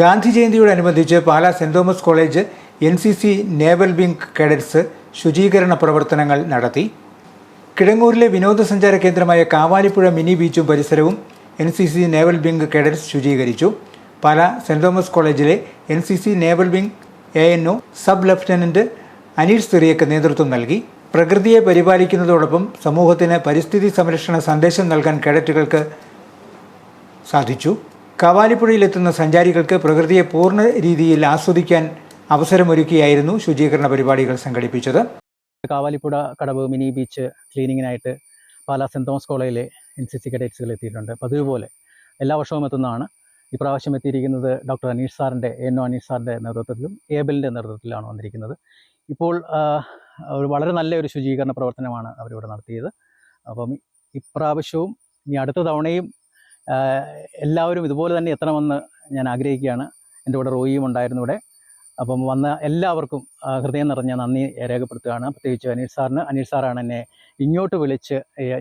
Gandhi ജയന്തിയോടനുബന്ധിച്ച് Pala Saint Thomas college N C C naval wing cadets ശുചീകരണ പ്രവർത്തനങ്ങൾ നടത്തി. കിഴങ്ങൂരിലെ വിനോദസഞ്ചാര കേന്ദ്രമായ കാവാലിപ്പുഴ മിനി ബീച്ചും പരിസരവും N C C naval wing cadets ശുചീകരിച്ചു. Pala Saint Thomas കോളേജിലെ N C C naval wing A N O sub lieutenant Aneesh Cyriac നേതൃത്വം നൽകി. പ്രകൃതിയെ പരിപാലിക്കുന്നതോടൊപ്പം സമൂഹത്തിന് പരിസ്ഥിതി സംരക്ഷണ സന്ദേശം നൽകാൻ കേഡറ്റുകൾക്ക് സാധിച്ചു. കവാലിപ്പുഴയിലെത്തുന്ന സഞ്ചാരികൾക്ക് പ്രകൃതിയെ പൂർണ രീതിയിൽ ആസ്വദിക്കാൻ അവസരമൊരുക്കിയായിരുന്നു ശുചീകരണ പരിപാടികൾ സംഘടിപ്പിച്ചത്. കാവാലിപ്പുഴ കടവ് മിനി ബീച്ച് ക്ലീനിങ്ങിനായിട്ട് പാലാ സെന്റ് തോമസ് കോളേജിലെ എൻ സി സി കഡേറ്റ്സുകൾ എത്തിയിട്ടുണ്ട്. പതിവ് എല്ലാ വർഷവും എത്തുന്നതാണ്. ഇപ്രാവശ്യം എത്തിയിരിക്കുന്നത് ഡോക്ടർ അനീഷ് സാറിന്റെ എൻ ഒ അനീഷ് സാറിന്റെ നേതൃത്വത്തിലും ഏബലിന്റെ നേതൃത്വത്തിലാണ് വന്നിരിക്കുന്നത്. ഇപ്പോൾ ഒരു വളരെ നല്ല ഒരു ശുചീകരണ പ്രവർത്തനമാണ് അവരിവിടെ നടത്തിയത്. അപ്പം ഇപ്രാവശ്യവും ഇനി അടുത്ത തവണയും എല്ലാവരും ഇതുപോലെ തന്നെ എത്തണമെന്ന് ഞാൻ ആഗ്രഹിക്കുകയാണ്. എന്റെ കൂടെ റോയിയും ഉണ്ടായിരുന്നു ഇവിടെ. അപ്പം വന്ന എല്ലാവർക്കും ഹൃദയം നിറഞ്ഞ നന്ദി രേഖപ്പെടുത്തുകയാണ്. പ്രത്യേകിച്ച് അനീഷ് സാറിന്. അനീഷ് സാറാണ് എന്നെ ഇങ്ങോട്ട് വിളിച്ച്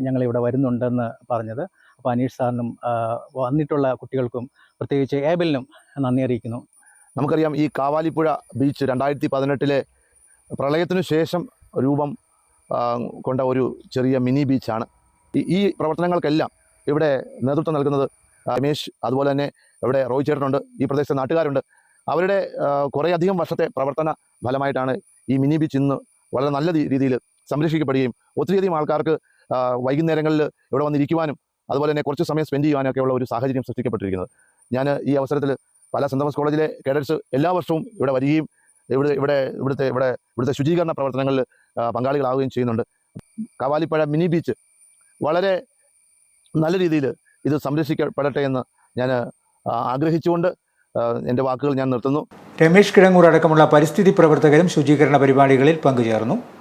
ഞങ്ങളിവിടെ വരുന്നുണ്ടെന്ന് പറഞ്ഞത്. അപ്പോൾ അനീഷ് സാറിനും വന്നിട്ടുള്ള കുട്ടികൾക്കും പ്രത്യേകിച്ച് ഏബലിനും നന്ദി അറിയിക്കുന്നു. നമുക്കറിയാം ഈ കാവാലിപ്പുഴ ബീച്ച് രണ്ടായിരത്തി പതിനെട്ടിലെ പ്രളയത്തിനു ശേഷം രൂപം കൊണ്ട ഒരു ചെറിയ മിനി ബീച്ചാണ്. ഈ പ്രവർത്തനങ്ങൾക്കെല്ലാം ഇവിടെ നേതൃത്വം നൽകുന്നത് രമേശ് അതുപോലെ തന്നെ ഇവിടെ റോയ് ചേട്ടനുണ്ട് ഈ പ്രദേശത്തെ നാട്ടുകാരുണ്ട്. അവരുടെ കുറേയധികം വർഷത്തെ പ്രവർത്തന ഫലമായിട്ടാണ് ഈ മിനി ബീച്ച് ഇന്ന് വളരെ നല്ല രീതിയിൽ സംരക്ഷിക്കപ്പെടുകയും ഒത്തിരിയധികം ആൾക്കാർക്ക് വൈകുന്നേരങ്ങളിൽ ഇവിടെ വന്നിരിക്കുവാനും അതുപോലെ തന്നെ കുറച്ച് സമയം സ്പെൻഡ് ചെയ്യുവാനൊക്കെ ഉള്ള ഒരു സാഹചര്യം സൃഷ്ടിക്കപ്പെട്ടിരിക്കുന്നത്. ഞാൻ ഈ അവസരത്തിൽ പല സെന്റ് തോമസ് കോളേജിലെ കേഡറ്റ്സ് എല്ലാ വർഷവും ഇവിടെ വരികയും ഇവിടെ ഇവിടെ ഇവിടുത്തെ ഇവിടെ ഇവിടുത്തെ ശുചീകരണ പ്രവർത്തനങ്ങളിൽ പങ്കാളികളാവുകയും ചെയ്യുന്നുണ്ട്. കവാലിപ്പഴ മിനി ബീച്ച് വളരെ നല്ല രീതിയിൽ ഇത് സംരക്ഷിക്കപ്പെടട്ടെ എന്ന് ഞാൻ ആഗ്രഹിച്ചുകൊണ്ട് എന്റെ വാക്കുകൾ ഞാൻ നിർത്തുന്നു. രമേശ് കിഴങ്ങൂർ അടക്കമുള്ള പരിസ്ഥിതി പ്രവർത്തകരും ശുചീകരണ പരിപാടികളിൽ പങ്കുചേർന്നു.